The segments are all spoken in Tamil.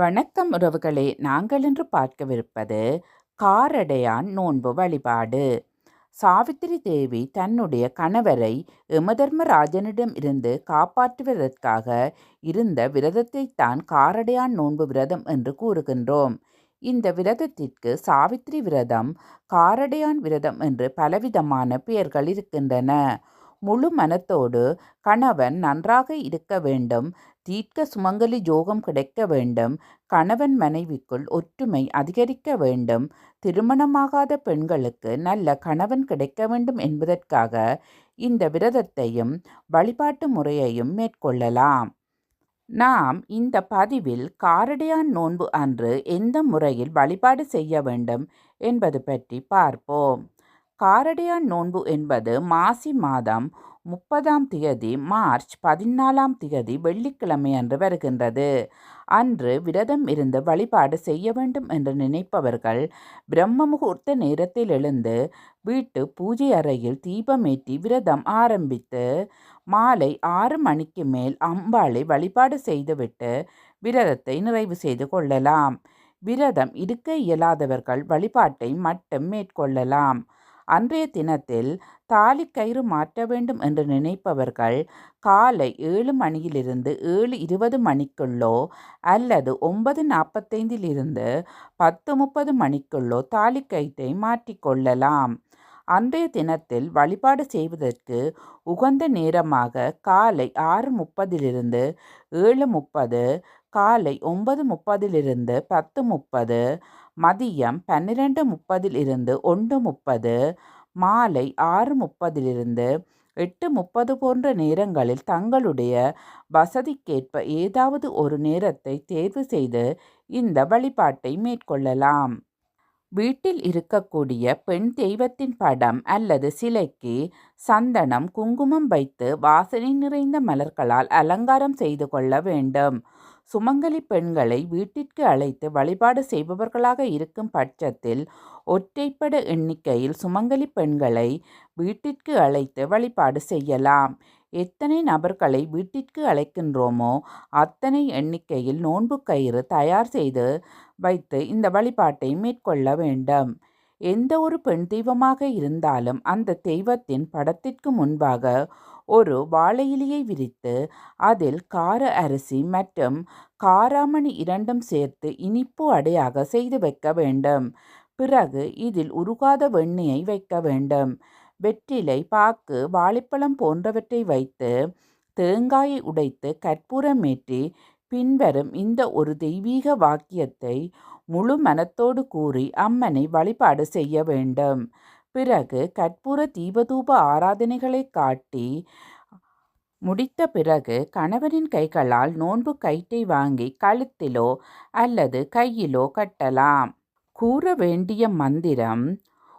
வணக்கம் உறவுகளே நாங்கள் இன்று பார்க்கவிருப்பது காரடையான் நோன்பு வழிபாடு. சாவித்திரி தேவி தன்னுடைய கணவரை யமதர்மராஜனிடம் இருந்து காப்பாற்றுவதற்காக இருந்த விரதத்தை தான் காரடையான் நோன்பு விரதம் என்று கூறுகின்றோம். இந்த விரதத்திற்கு சாவித்திரி விரதம் காரடையான் விரதம் என்று பலவிதமான பெயர்கள் இருக்கின்றன. முழு மனத்தோடு கணவன் நன்றாக இருக்க வேண்டும். தீர்க்க சுமங்கலி ஜோகம் கிடைக்க வேண்டும். கணவன் மனைவிக்குள் ஒற்றுமை அதிகரிக்க வேண்டும். திருமணமாகாத பெண்களுக்கு நல்ல கணவன் கிடைக்க வேண்டும் என்பதற்காக இந்த விரதத்தையும் வழிபாட்டு முறையையும் மேற்கொள்ளலாம். நாம் இந்த பதிவில் காரடையான் நோன்பு அன்று எந்த முறையில் வழிபாடு செய்ய வேண்டும் என்பது பற்றி பார்ப்போம். காரடியான் நோன்பு என்பது மாசி மாதம் முப்பதாம் திகதி மார்ச் பதினாலாம் திகதி வெள்ளிக்கிழமை அன்று வருகின்றது. அன்று விரதம் இருந்து வழிபாடு செய்ய வேண்டும் என்று நினைப்பவர்கள் பிரம்ம முகூர்த்த நேரத்தில் எழுந்து வீட்டு பூஜை அறையில் தீபமேற்றி விரதம் ஆரம்பித்து மாலை ஆறு மணிக்கு மேல் அம்பாளை வழிபாடு செய்துவிட்டு விரதத்தை நிறைவு செய்து கொள்ளலாம். விரதம் இருக்க இயலாதவர்கள் வழிபாட்டை மட்டும் மேற்கொள்ளலாம். அன்றைய தினத்தில் தாலி கயிறு மாற்ற வேண்டும் என்று நினைப்பவர்கள் காலை ஏழு மணியிலிருந்து ஏழு இருபது மணிக்குள்ளோ அல்லது ஒன்பது நாற்பத்தைந்திலிருந்து பத்து முப்பது மணிக்குள்ளோ தாலி கயிற்றை மாற்றிக்கொள்ளலாம் அன்றைய தினத்தில் வழிபாடு செய்வதற்கு உகந்த நேரமாக காலை ஆறு முப்பதிலிருந்து ஏழு முப்பது காலை ஒன்பது முப்பதிலிருந்து பத்து முப்பது மதியம் பன்னிரெண்டு முப்பதிலிருந்து ஒன்று முப்பது மாலை ஆறு முப்பதிலிருந்து எட்டு முப்பது போன்ற நேரங்களில் தங்களுடைய வசதிக்கேற்ப ஏதாவது ஒரு நேரத்தை தேர்வு செய்து இந்த வழிபாட்டை மேற்கொள்ளலாம். வீட்டில் இருக்கக்கூடிய பெண் தெய்வத்தின் படம் அல்லது சிலைக்கு சந்தனம் குங்குமம் வைத்து வாசனை நிறைந்த மலர்களால் அலங்காரம் செய்து கொள்ள வேண்டும். சுமங்கலி பெண்களை வீட்டிற்கு அழைத்து வழிபாடு செய்பவர்களாக இருக்கும் பட்சத்தில் ஒற்றைப்பட எண்ணிக்கையில் சுமங்கலி பெண்களை வீட்டிற்கு அழைத்து வழிபாடு செய்யலாம். எத்தனை நபர்களை வீட்டிற்கு அழைக்கின்றோமோ அத்தனை எண்ணிக்கையில் நோன்பு கயிறு தயார் செய்து வைத்து இந்த வழிபாட்டை மேற்கொள்ள வேண்டும். எந்த ஒரு பெண் தெய்வமாக இருந்தாலும் அந்த தெய்வத்தின் படத்திற்கு முன்பாக ஒரு வாழையிலையை விரித்து அதில் கார அரிசி மற்றும் காராமணி இரண்டும் சேர்த்து இனிப்பு அடையாக செய்து வைக்க வேண்டும். பிறகு இதில் உருகாத வெண்ணெயை வைக்க வேண்டும். வெற்றிலை பாக்கு வாழைப்பழம் போன்றவற்றை வைத்து தேங்காயை உடைத்து கற்பூரமேற்றி பின்வரும் இந்த ஒரு தெய்வீக வாக்கியத்தை முழு மனத்தோடு கூறி அம்மனை வழிபாடு செய்ய வேண்டும். பிறகு கற்பூர தீபதூப ஆராதனைகளை காட்டி முடித்த பிறகு கணவனின் கைகளால் நோன்பு கயிற்றை வாங்கி கழுத்திலோ அல்லது கையிலோ கட்டலாம். கூற வேண்டிய மந்திரம்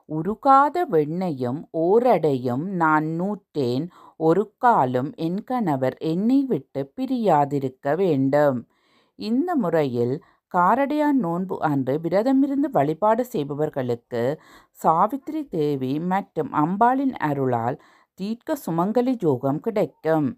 உருகாத வெண்ணையும் ஓரடையும் நான் நூற்றேன் ஒரு காலும் என் கணவர் என்னை விட்டு பிரியாதிருக்க வேண்டும் இந்த முறையில் காரடையான் நோன்பு அன்று விரதமிருந்து வழிபாடு செய்பவர்களுக்கு சாவித்திரி தேவி மற்றும் அம்பாளின் அருளால் தீர்க்க சுமங்கலி யோகம் கிடைக்கும்.